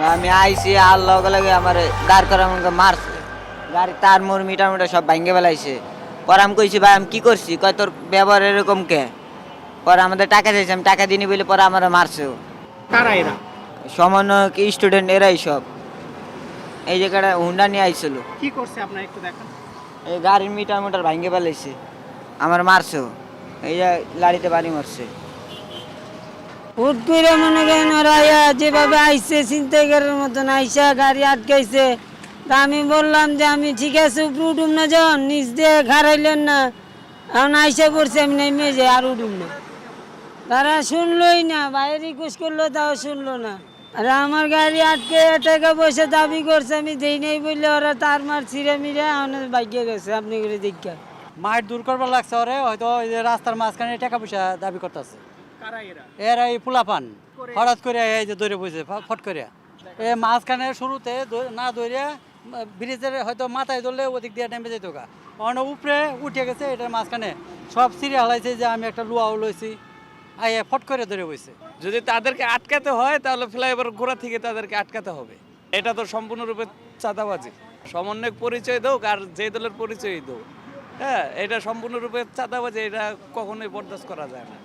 আমি আইছি আর লগে লগে আমার দাঁড় করে আমাকে মারছে। গাড়ি তার মোর মিটার মিটার সব ভাঙ্গে বেলাইছে পরে আমি কইছি ভাই আমি কি করছি? কয় তোর ব্যবহার এরকম কে? পরে আমাদের টাকা চাইছে আমি টাকা দিনি বলে পরে আমার মারছে। কারা এরা? স্টুডেন্ট এরাই সব। এই জায়গাটা হুন্ডা নিয়ে আইছিল। কি করছে আপনার একটু দেখান। এই গাড়ির মিটার মিটার ভাঙ্গে ফেলাইছে। আমার মারছে এই যে লাড়িতে বাড়ি মারছে। হুট করে মনে করেন ওরা যেভাবে আইসে ছিনতাই করার মতন আইসা গাড়ি আটকাইছে। তা আমি বললাম যে, আমি ঠিক আছে, উপরে উঠুম না যখন নিচ দিয়ে খারাইলেন না। এখন আইসা পড়ছে আমি নেমে যাই আর উঠুম না। তারা শুনলোই না, বাইরে রিকোয়েস্ট করল, তাও শুনলো না। আর আমার গাড়ি আটকে টাকা পয়সা দাবি করছে, আমি দেই নাই বললে ওরা তার মার ছিঁড়ে মিড়ে আমার বাইকে গেছে, আপনি করে দেখা মায়ের দূর করবার লাগছে ওরে, হয়তো রাস্তার মাঝখানে টাকা পয়সা দাবি করতেছে। কারা এরা? এই পোলাপান হঠাৎ করে এই যে দৌড়ে বসে ফট করে। এ মাঝখানে শুরুতে না দৌড়ে ব্রিজের হয়তো মাথায় ধরলে ওদিক দিয়ে নেমে যেত গা। অন্য উপরে উঠে গেছে এটার মাঝখানে। সব সিরিয়া হলাইছে যে আমি একটা লুয়াও লইছি আই ফট করে ধরে বসে যদি তাদেরকে আটকাতে হয় তাহলে ফ্লাইওভার গোড়া থেকে তাদেরকে আটকাতে হবে। এটা তো সম্পূর্ণরূপে চাঁদাবাজি। সমন্বয়ক পরিচয় হোক আর যে দলের পরিচয় হোক হ্যাঁ এটা সম্পূর্ণরূপে চাঁদাবাজি এটা কখনোই বরদাস্ত করা যায় না।